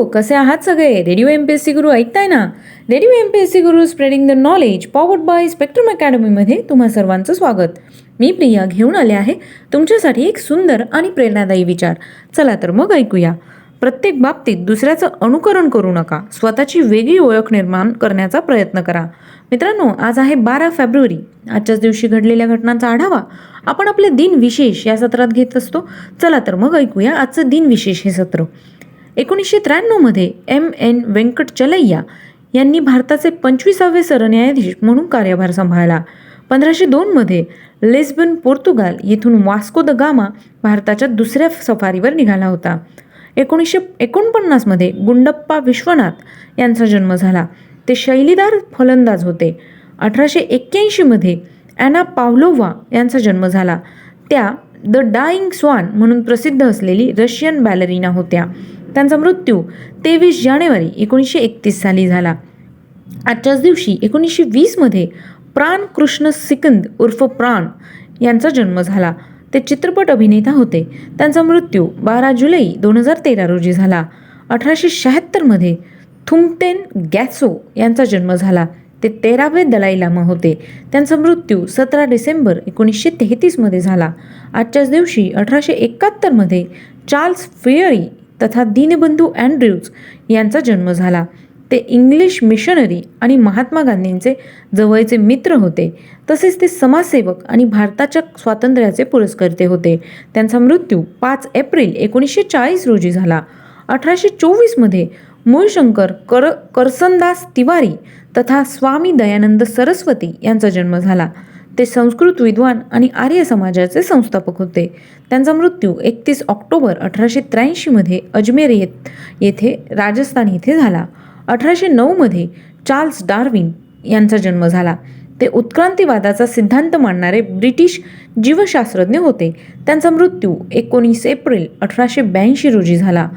हो कसे आहात सगळे? Radio M P S C Guru ऐकताय ना? Radio M P S C Guru spreading the knowledge powered by Spectrum अकॅडमीमध्ये तुम्हा सर्वांचं स्वागत. मी प्रिया घेऊन आले आहे तुमच्यासाठी एक सुंदर आणि प्रेरणादायी विचार. चला तर मग ऐकूया. प्रत्येक बाबतीत दुसऱ्याचं अनुकरण करू नका. स्वतःची वेगळी ओळख निर्माण करण्याचा प्रयत्न करा. मित्रांनो आज आहे बारा फेब्रुवारी. आजच्याच दिवशी घडलेल्या घटनांचा आढावा आपण आपले दिन विशेष या सत्रात घेत असतो. चला तर मग ऐकूया आजचं दिन विशेष हे सत्र. एकोणीसशे त्र्याण्णवमध्ये एम. एन. व्यंकटचलय्या यांनी भारताचे पंचवीसावे सरन्यायाधीश म्हणून कार्यभार सांभाळला. पंधराशे दोनमध्ये लेस्बन पोर्तुगाल येथून वास्को द गामा भारताच्या दुसऱ्या सफारीवर निघाला होता. एकोणीसशे एकोणपन्नासमध्ये गुंडप्पा विश्वनाथ यांचा जन्म झाला. ते शैलीदार फलंदाज होते. अठराशे एक्क्याऐंशीमध्ये ॲना पावलोवा यांचा जन्म झाला. त्या द डाईंग स्वान म्हणून प्रसिद्ध असलेली रशियन बॅलरीना होत्या. त्यांचा मृत्यू तेवीस जानेवारी एकोणीसशे एकतीस साली झाला. आजच्याच दिवशी एकोणीसशे वीसमध्ये प्राण कृष्ण सिकंद उर्फ प्राण यांचा जन्म झाला. ते चित्रपट अभिनेता होते. त्यांचा मृत्यू बारा जुलै दोन हजार तेरा रोजी झाला. अठराशे शहात्तरमध्ये थुमतेन गॅसो यांचा जन्म झाला. ते तेरावे दलाई लामा होते. त्यांचा मृत्यू सतरा डिसेंबर एकोणीसशे तेहतीसमध्ये झाला. आजच्याच दिवशी अठराशे एकाहत्तरमध्ये चार्ल्स फेअरी तथा दीनबंधू अँड्र्यूज यांचा जन्म झाला. ते इंग्लिश मिशनरी आणि महात्मा गांधींचे जवळचे मित्र होते. तसेच ते समाजसेवक आणि भारताच्या स्वातंत्र्याचे पुरस्कर्ते होते. त्यांचा मृत्यू पाच एप्रिल एकोणीसशे चाळीस रोजी झाला. अठराशे चोवीसमध्ये मूळशंकर कर करसनदास तिवारी तथा स्वामी दयानंद सरस्वती यांचा जन्म झाला. ते संस्कृत विद्वान आणि आर्य समाजाचे संस्थापक होते. त्यांचा मृत्यू एकतीस ऑक्टोबर अठराशे त्र्याऐंशीमध्ये अजमेर येत येथे राजस्थान येथे झाला. अठराशे नऊमध्ये चार्ल्स डार्विन यांचा जन्म झाला. ते उत्क्रांतीवादाचा सिद्धांत मांडणारे ब्रिटिश जीवशास्त्रज्ञ होते. त्यांचा मृत्यू एकोणीस एप्रिल अठराशे ब्याऐंशी रोजी झाला.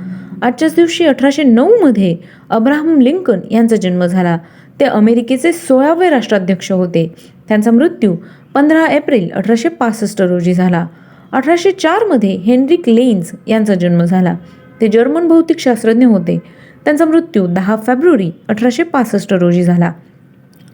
आजच्याच दिवशी अठराशे नऊमध्ये अब्राहम लिंकन यांचा जन्म झाला. ते अमेरिकेचे सोळावे राष्ट्राध्यक्ष होते. त्यांचा मृत्यू पंधरा एप्रिल अठराशे पासष्ट रोजी झाला. अठराशे चारमध्ये हेनरिक लेन्स यांचा जन्म झाला. ते जर्मन भौतिकशास्त्रज्ञ होते. त्यांचा मृत्यू दहा फेब्रुवारी अठराशे पासष्ट रोजी झाला.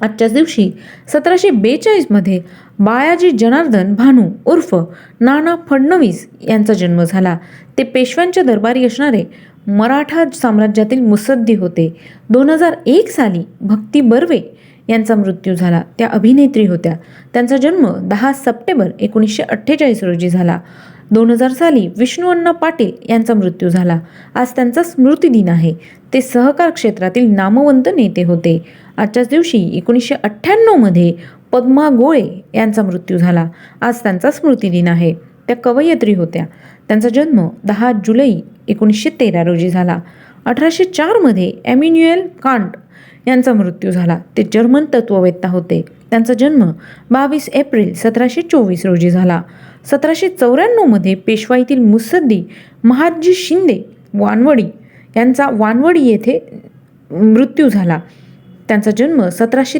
आजच्याच दिवशी सतराशे बेचाळीसमध्ये बाळाजी जनार्दन भानू उर्फ नाना फडणवीस यांचा जन्म झाला. ते पेशव्यांच्या दरबारी असणारे मराठा साम्राज्यातील मुसद्दी होते. दोन हजार एक साली भक्ती बर्वे यांचा मृत्यू झाला. त्या अभिनेत्री होत्या. त्यांचा जन्म दहा सप्टेंबर एकोणीसशे अठ्ठेचाळीस रोजी झाला. दोन हजार साली विष्णू अण्णा पाटील यांचा मृत्यू झाला. आज त्यांचा स्मृतिदिन आहे. ते सहकार क्षेत्रातील नामवंत नेते होते. आजच्याच दिवशी एकोणीसशे अठ्ठ्याण्णवमध्ये पद्मा गोळे यांचा मृत्यू झाला. आज त्यांचा स्मृतिदिन आहे. त्या कवयित्री होत्या. त्यांचा जन्म दहा जुलै एकोणीसशे तेरा रोजी झाला. अठराशे चारमध्ये ॲम्युन्युएल कांट यांचा मृत्यू झाला. ते जर्मन तत्ववेत्ता होते. त्यांचा जन्म बावीस एप्रिल सतराशे चोवीस रोजी झाला. सतराशे चौऱ्याण्णवमध्ये पेशवाईतील मुसद्दी महादजी शिंदे वानवडी यांचा वानवडी येथे मृत्यू झाला. त्यांचा जन्म सतराशे